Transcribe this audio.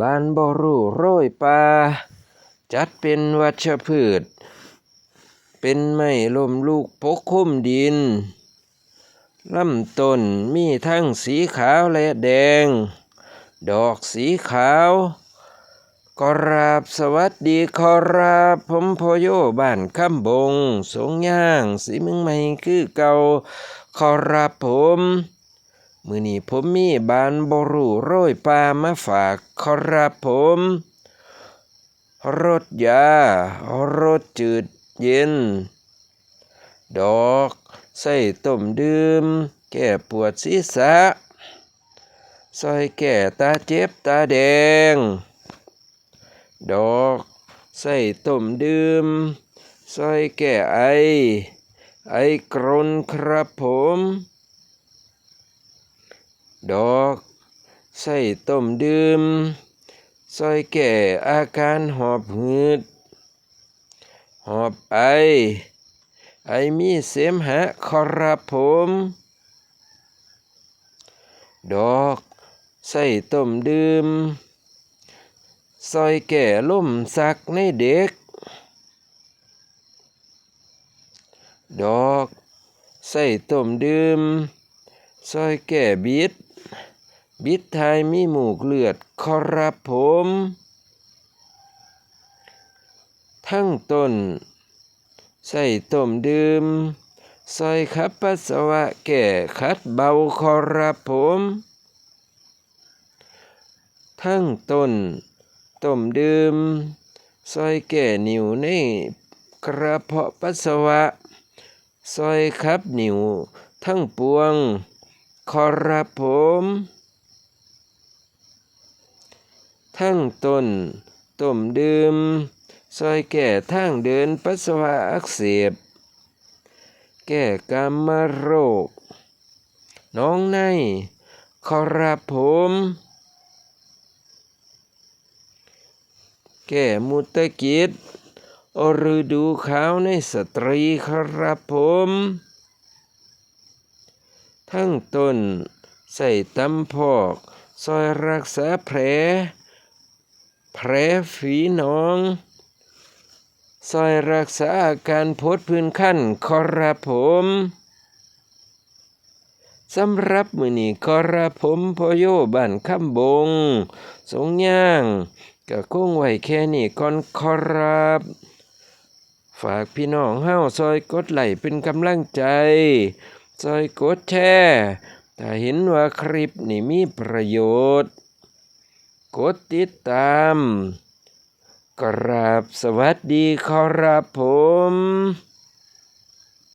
บ้านบ่รู้โรยป่าจัดเป็นวัชพืช เป็นไม้ลมลูกปกคลุมดินลำต้นมีทั้งสีขาวและแดง ดอกสีขาวกราบสวัสดีขอรับผมพโยบ้านคำบง สงย่างสีมึงใหม่คือเก่าขอรับผม มือนี้ผมมีบานบรูโรยปลามาฝากขอรับผม รสยารสจืดเย็น ดอกใส่ต้มดื่ม แก้ปวดศีรษะซอยแก่ตาเจ็บตาแดง ดอกใส่ต้มดื่มซอยแก่ไอ ไอกรนครับผม ดอกใส่ต้มดื่มซอยแก่อาการหอบหืด หอบไอ ไอมีเสมหะครับผม ดอกใส่ต้มดื่มซอยแก่ล่มสักในเด็ก ดอกใส่ต้มดื่ม ซอยแก่บิด บิดไทยมีหมูกเลือดครับผม ทั้งต้น ใส่ต้มดื่มซอยขับปัสสาวะแก่คัดเบาครับผม ทั้งต้นต้มดื่มซอยแก่นิ่วในกระเพาะปัสสาวะซอยขับนิ่วทั้งปวง ขอรับผม ทั้งต้นต้มดื่ม ซอยแก่ทางเดินปัสสาวะอักเสบ แก้กามโรค น้องในขอรับผม แก้มุตะกิจอฤดูขาวในสตรีครับผม ทั้งต้นใส่ตำพอก ซอยรักษาแผล แผลฝีหนอง ซอยรักษาอาการพดพื้นขั้นขอรับผมสำหรับมือนี้ขอรับผมพอโยบ้านคำบง สงย่างก็คงไว้แค่นี้ก่อนขอรับฝากพี่น้องเฮาซอยกดไหลเป็นกำลังใจ ซอยกดแชร์ถ้าเห็นว่าคลิปนี้มีประโยชน์ กดติดตาม กราบสวัสดีขอรับผม